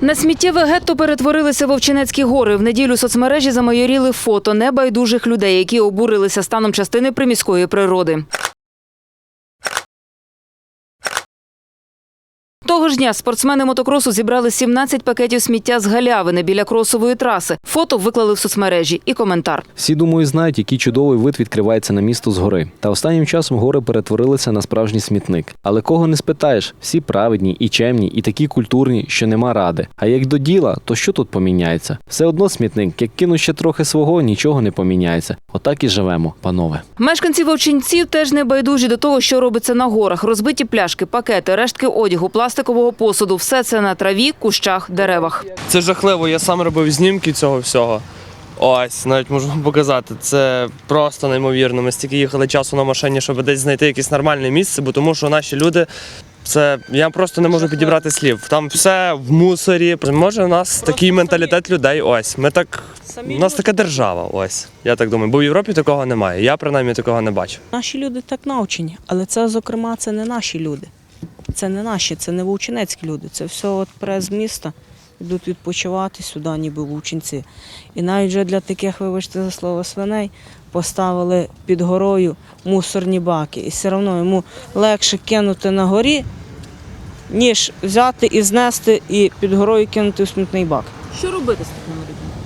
На сміттєве гетто перетворилися Вовчинецькі гори. В неділю соцмережі замайоріли фото небайдужих людей, які обурилися станом частини приміської природи. Того ж дня спортсмени мотокросу зібрали 17 пакетів сміття з галявини біля кросової траси. Фото виклали в соцмережі і коментар. Всі думаю, знають, який чудовий вид відкривається на місто з гори. Та останнім часом гори перетворилися на справжній смітник. Але кого не спитаєш, всі праведні і чемні, і такі культурні, що нема ради. А як до діла, то що тут поміняється? Все одно смітник, як кину ще трохи свого, нічого не поміняється. Отак і живемо, панове. Мешканці вовчинців теж не байдужі до того, що робиться на горах. Розбиті пляшки, пакети, рештки одягу, пластикового посуду. Все це на траві, кущах, деревах. Це жахливо. Я сам робив знімки цього всього. Ось, навіть можу вам показати. Це просто неймовірно. Ми стільки їхали часу на машині, щоб десь знайти якесь нормальне місце, бо тому що наші люди. Це я просто не можу підібрати слів. Там все в мусорі. Може, у нас такий менталітет людей. Ось ми так. У нас така держава. Ось я так думаю. Бо в Європі такого немає. Я принаймні такого не бачу. Наші люди так навчені, але це, зокрема, це не наші люди. Це не наші, це не вовчинецькі люди. Це все от прес міста. Йдуть відпочивати сюди, ніби вовчинці. І навіть вже для таких, вибачте за слово, свиней поставили під горою мусорні баки. І все одно йому легше кинути на горі, ніж взяти і знести і під горою кинути в смітний бак. Що робити з такими людьми?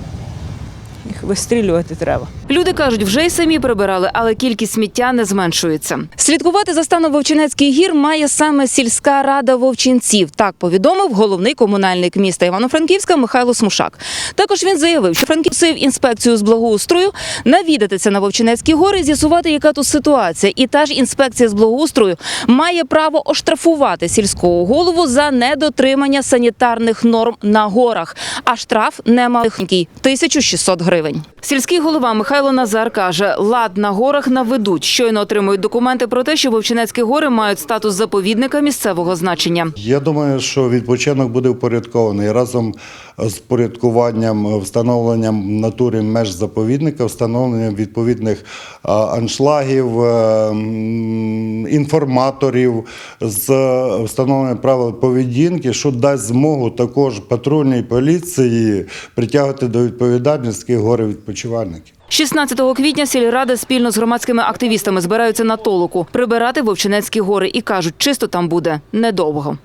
Їх вистрілювати треба. Люди кажуть, вже й самі прибирали, але кількість сміття не зменшується. Слідкувати за станом Вовчинецьких гір має саме сільська рада вовчинців. Так повідомив головний комунальник міста Івано-Франківська Михайло Смушак. Також він заявив, що Франківців інспекцію з благоустрою навідатися на Вовчинецькі гори, з'ясувати, яка тут ситуація. І та ж інспекція з благоустрою має право оштрафувати сільського голову за недотримання санітарних норм на горах. А штраф немаленький – 1600 гривень. Сільський голова Михайло Назар каже, лад на горах наведуть. Щойно отримують документи про те, що Вовчинецькі гори мають статус заповідника місцевого значення. Я думаю, що відпочинок буде впорядкований разом з порядкуванням, встановленням натурі меж заповідника, встановленням відповідних аншлагів, е, інформаторів, з встановленням правил поведінки, що дасть змогу також патрульній поліції притягувати до відповідальності гори відпочивальників. 16 квітня сільрада спільно з громадськими активістами збираються на толоку прибирати Вовчинецькі гори і кажуть, чисто там буде недовго.